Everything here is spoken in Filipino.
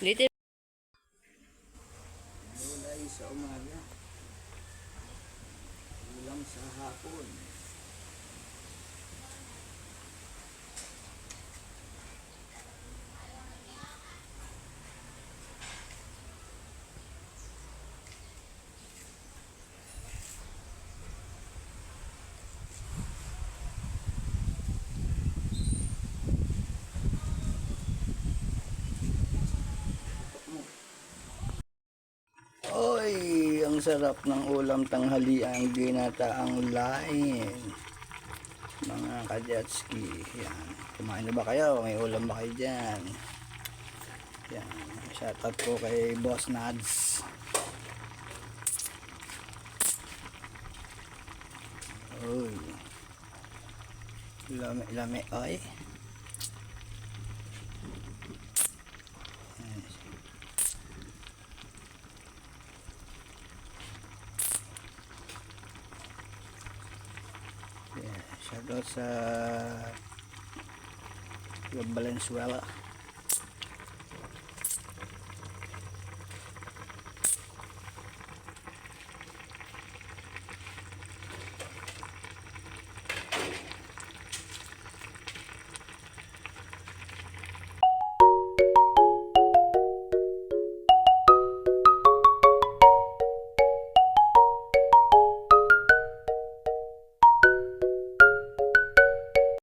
Little Gulay sa umaga. Ulam sa hapon. Oy, sarap ng ulam tanghalian ginataang lain. Mga kajatski, yan. Kumain na ba kayo? May ulam ba kayo dyan? Yan. Shoutout po kay Boss Nads. Oy. Lami, lami, oy. Shoutout sa Valenzuela.